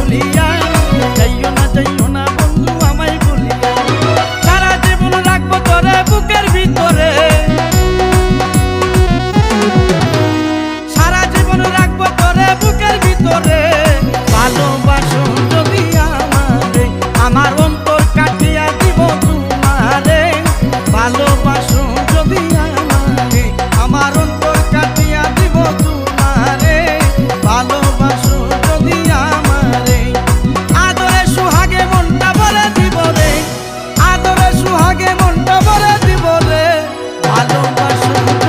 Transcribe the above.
খুলিয়া যাইও না যাইও না। Thank you.